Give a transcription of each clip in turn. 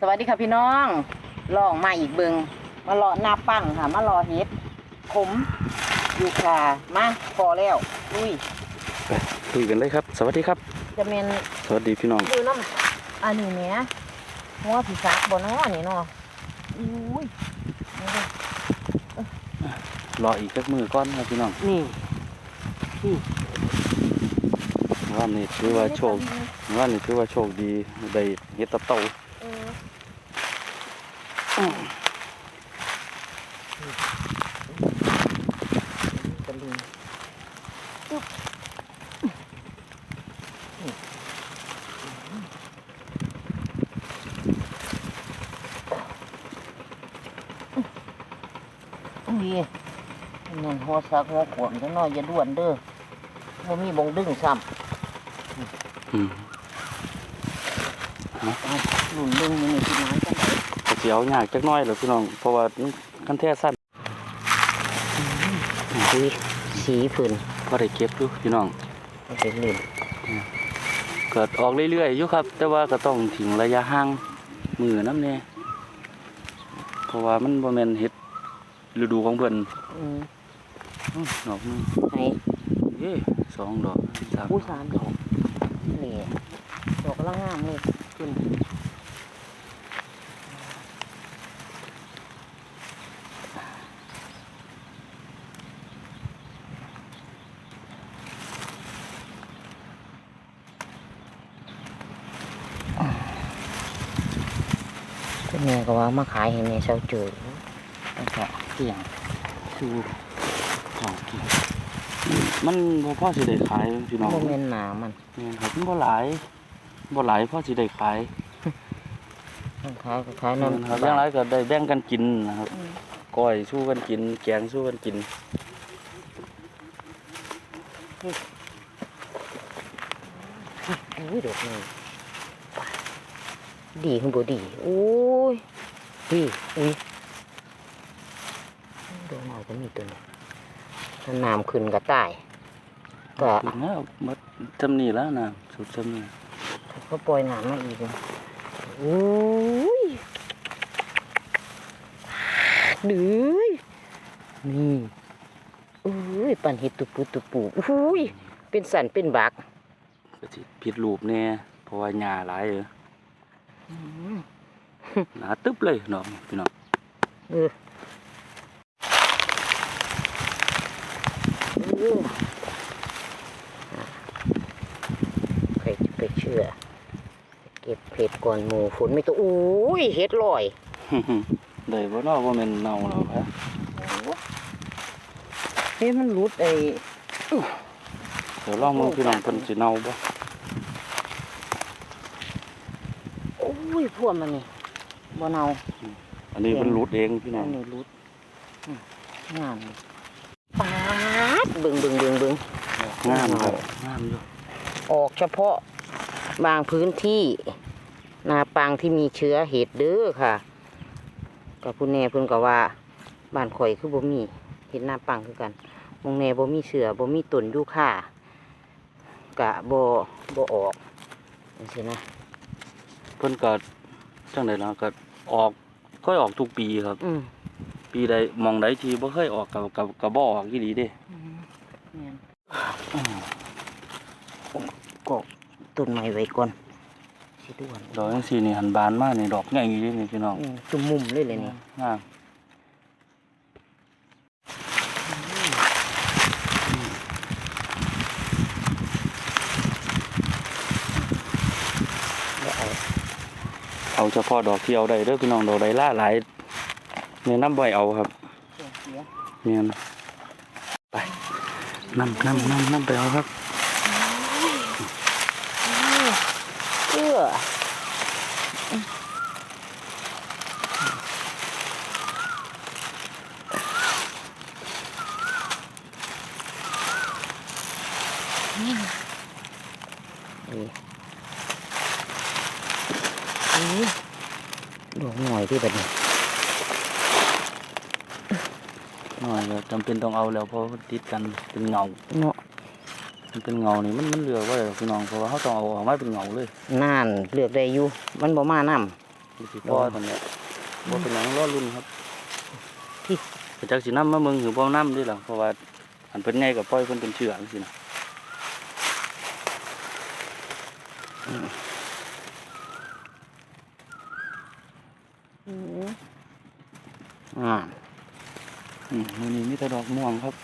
สวัสดีค่ะพี่น้องลองมาอีกเบิงมารอหน้าปั้งค่ะ มารอเฮ็ดขมอยู่ค่ะมาพอแล้วอุ้ยไปคุยกันเลยครับ สวัสดีครับ จะเมนสวัสดีพี่น้องดูน้ำอันนี้เนี่ยหัวผีซักบนน้อนี่เนาะอุ้ยนี่เด้อรออีกสักมือก้อนครับพี่น้องนี่ว่านี่ถือว่าโชคว่านี่ถือว่าโชคดีได้เฮ็ดตับเต่าเออ ตะลิงจุ๊บนี่นี่นั่นหัวซักหัวขวมจังน้อยอย่าด่วนเด้อบ่มีบงดึงซ้ำอืมหลุนดึงนี่ที่น้ำจังไดก็ สิเอายากจักหน้อยแหล้วพี่น้อง เพราะว่ามันคันแท้สั้นสีสีผืนพอได้เก็บอยู่พี่น้องมันเป็นลื่นเกิดออกเรื่อยๆอยู่ครับ แต่ว่าก็ต้องทิ้งระยะห่างมือน้ำแน่เพราะว่ามันบ่แม่นเฮ็ดฤดูของเพิ่นอืมอื้อดอกหนึงให้เอ้สองดอกสามผู้สามดอกนี่ดอกกำลังงามเลยขึ้น ม่ก็ว่ามาขายให้แม่เช้าเจอแล้วก็เกี่ยงชูของกินมันบ่พอสิได้ขายพี่น้องโมเมนหนามันแม่นครับมันบ่หลายบ่หลายพอสิได้ขายมันขายก็ขายแม่นน้ำครับอย่างไรก็ได้แบ่งกันกินนะครับก้อยสู้กันกิน แกงสู้กันกินอุ้ยดอกนี่ดีขึ้นบ่ดีโอ้ย ดีอุ้ยดอกหน่อยก็มีตัวนี้ถ้าน้ำขึ้นก็ตายก็ถึงแล้วหมดจำนี้แล้วนะสุดจำนี้ก็ปล่อยน้ำมาอีกเลยโอ้ยดื้อยนี่อุ้ยปันเห็ดตุปูตุปูอุ้ยเป็นสันเป็นบักก็สิผิดรูปแน่เพราะว่าหญ้าหลายเอออืม หนาตึ๊บเลยน้องพี่น้องเออเออใครจะไปเชื่อ เก็บเห็ดก่อนหมูฝนไม่ตัวอุ้ยเห็ดลอยได้บ่เนาะว่าแม่นเน่าแล้วครับเฮ้ยมันรุดไอ้เดี๋ยวลองมึงพี่น้องเพิ่นสิเน่าบ่โอ้ยพวกมันนี่ บ่เนาอันนี้เพิ่นรูดเองพี่น้อัองนนี้รุดอืมงามเลยปาดเบิ่งเบิ่งเบิ่งเบิ่งงามครับงามอยู่ออกเฉพาะบางพื้นที่นาปังที่มีเชื้อเห็ดเด้อค่ะกับผู้แน่เพิ่นก็ว่าบ้านข่อยคือบ่มีเห็ดนาปังคือกันมองแน่บ่มีเสือบ่มีต้นยูคากะบ่บ่ออกจังซี่นะเพิ่นก็ จังไดเนาะก็ออกค่อยออกทุกปีครับ อืมปีใดมองใดทีบ่เคยออกกับกับกับบ่ออกอีหลีเด้แม่นก็ต้นไม้ไว้ก่อนสิด่วนดอกจังซี่นี่หันบานมากนี่ดอกใหญ่อีหลีนี่พี่น้องอืมจุ่มมุมเลยเลยนี่งาม เดี๋ยวเอา เอาเฉพาะดอกที่เอาได้เด้อพี่น้องดอกใดล่าหลายเนะนำใบเอาครับเนี่ยแม่นไปนำนำนำนำไปเอาครับเออนี่นี่นี่ ดอกหน่อยที่แบบนี้น้อยก็จำเป็นต้องเอาแล้วเพราะมันติดกันเป็นเงาเนาะมันเป็นเงานี่มันมันเหลือไว้พี่น้องเพราะว่าเขาต้องเอาออกมาเป็นเงาเลยน่านเลือกได้อยู่มันบ่มานํมีสิพ่อตอนเนี้ยบ่เป็นหยังรอรุ่นครับที่ไปจักสินำมาเมืองหรือบ่นำนี่ล่ะเพราะว่าอันเพิ่นใหญ่ก็ปล่อยเพิ่นเป็นเชื่อจังซี่นะ อ่าอืมมื้อนี้มีแต่ดอกม่วงครับ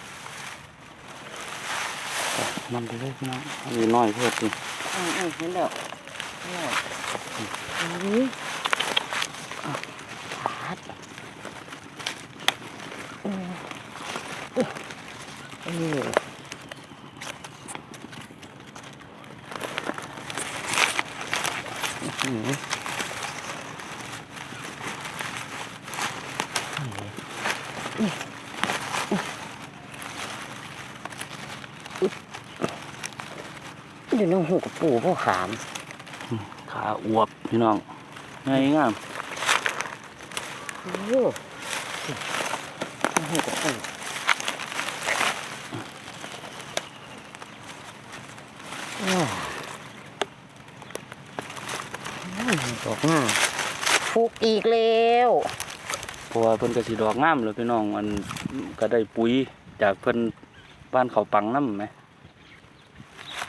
ก็นำไปเลยพี่น้องอันนี้น้อยเพิ่นนี่อืมอืมเห็นแล้วเห็นแล้วอุ้ยอะขาดอืมอุ๊ยเอออื้อหือ เดี๋ยวน้องหูกับปู่พ่อขาม ขาอวบพี่น้องง่ายงามโอ้โหน้องหูกับปู่ว้าวอืมดอกงามฟุกอีกแล้วเพราะว่าเพิ่นก็สิดอกงามเลยพี่น้องอันก็ได้ปุ๋ยจากเพิ่น บ้านเขาปังน้ำไหม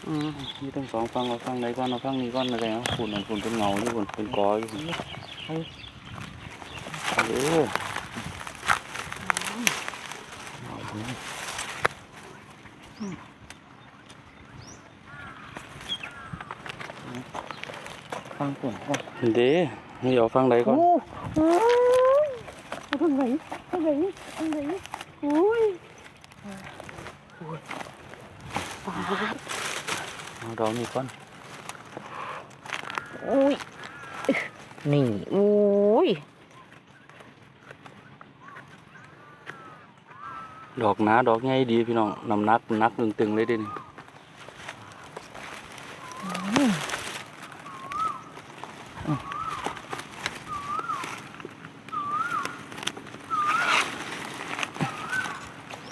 อืมมีทั้งสองฟังเอาฟังใดก่อนเอาฟังนี้ก่อนอะไรนะฝุ่นอันฝุ่นเป็นเงาอยู่ฝุ่นเป็นกออยู่ฝุ่นเออฟังฝุ่นก่อนเด้นี่เอาฟังใดก่อนโอ้โหทางไหนทางไหนทางไหนโอ้ยปาด เอาดอกนี้ก่อนโอ้ยนี่โอ้ยดอกหนาดอกใหญ่ดีพี่น้องน้ำหนักหนักตึงๆเลยเด้นี่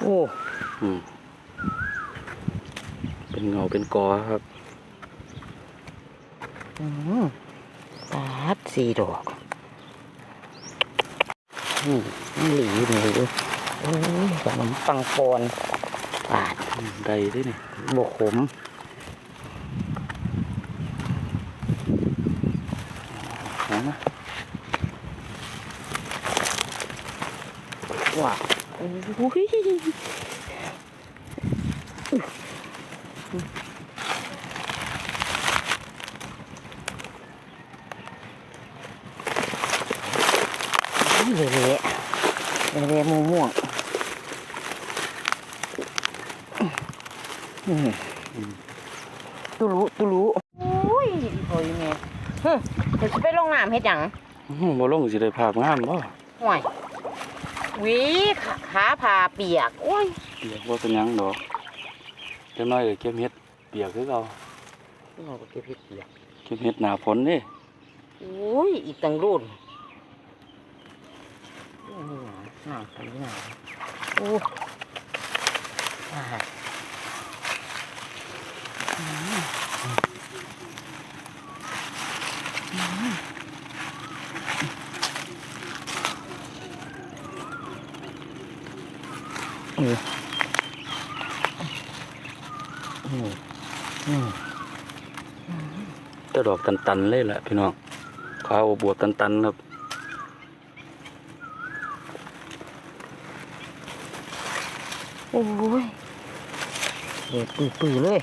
โอ้อืม เป็นเงาเป็นกอครับอืมปาดสี่ดอกนี่นี่หลีนี่โอ้ยขนมปังปอนปาดอืมได้เด้นี่บกขมเอามาว้าวโอ้ยเละเละ เละเละม่วงม่วงอืมตุลุตุลุโอ้ยโอ้ยแม่เฮ้ยเดี๋ยวจะไปลงน้ำเฮ็ดหยังอื้อหือบ่ลงสิได้ภาพงามบ่ห่วยหวีขาขาผ่าเปียกโอ้ยเปียกบ่เป็นหยังดอกจังน้อยก็เก็บเฮ็ดเปียกคือเก่าเราก็เก็บเฮ็ดเปียกเก็บเฮ็ดหน้าฝนนี่โอ้ยอีกตั้งรุ่นนี่ หนาหนาไปหนาโอ้ตายอืมอืมอืมอืมอืมต่ดอกตันๆเลยแหละพี่น้องขาวบวบตันๆครับ อ้ยเด็ดปื้อปื้อๆเลย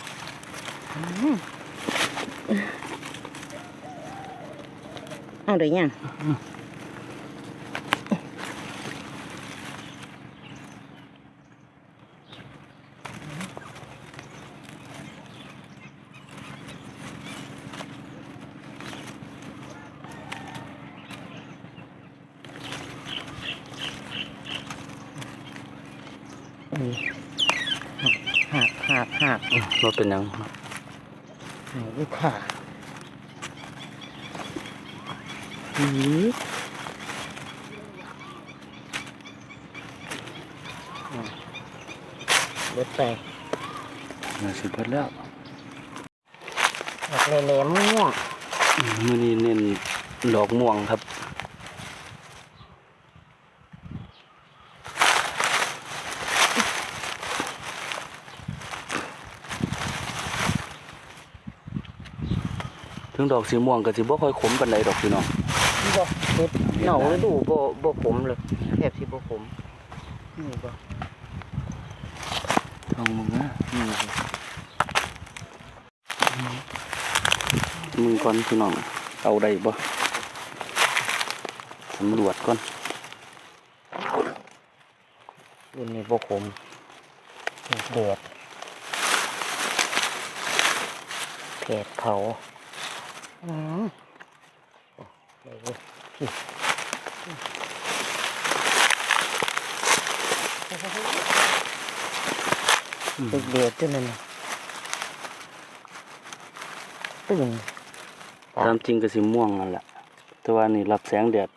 อืมเอาเดี๋ยวยัง หักหักหักหักบ่เป็นหยังหักลูกค่ะหืออะเบิดไปน่าสิเบิดแล้วหักแหลมๆม่วงอืมมื้อนี้เน้นดอกม่วงครับ ดอกสีม่วงก็สิบ่ค่อยขมปานใดดอกพี่น้องบ่เฮ็ดเหนาฤดูบ่บ่ขมเลยแทบสิบ่ขมนี่บ่ทองมึงนะนี่มึงก่อนพี่น้องเอาได้บ่สำรวจก่อนรุ่นนี้บ่ขมแดดแผดเขา อืมเว้ยด็กเดือดจังเลยนตึงตามจริงก็สิม่วงนั่นแหละแต่ว่านี่รับแสงแดด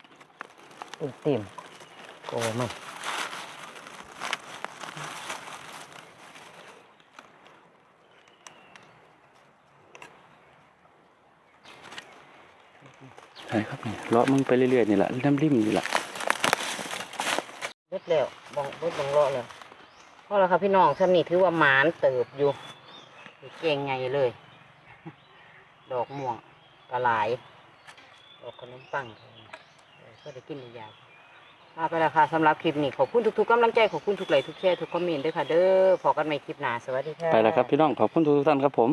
เต็มโอ้มัน ใช่ครับนี่เลาะมึงไปเรื่อยๆนี่แหละน้ำริมนี่แหละเบิดแล้วบองเบิดบองเลาะแล้วพอแล้วครับพี่น้องสำนี่ถือว่าหมานเติบอยู่เก่งไงเลย ดอกม่วงกระหลายดอกขนมปังเออก็ได้กินได้ยาวลาไปแล้วค่ะสำหรับคลิปนี้ขอบคุณทุกๆกำลังใจขอบคุณทุกไลค์ทุกแชร์ทุกคอมเมนต์ด้วยค่ะ เด้อพอกันใหม่คลิปหน้าสวัสดีค่ะไปแล้วครับพี่น้องขอบคุณทุกท่านครับผม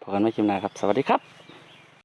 พบกันใหม่คลิปหน้าครับ สวัสดีครับ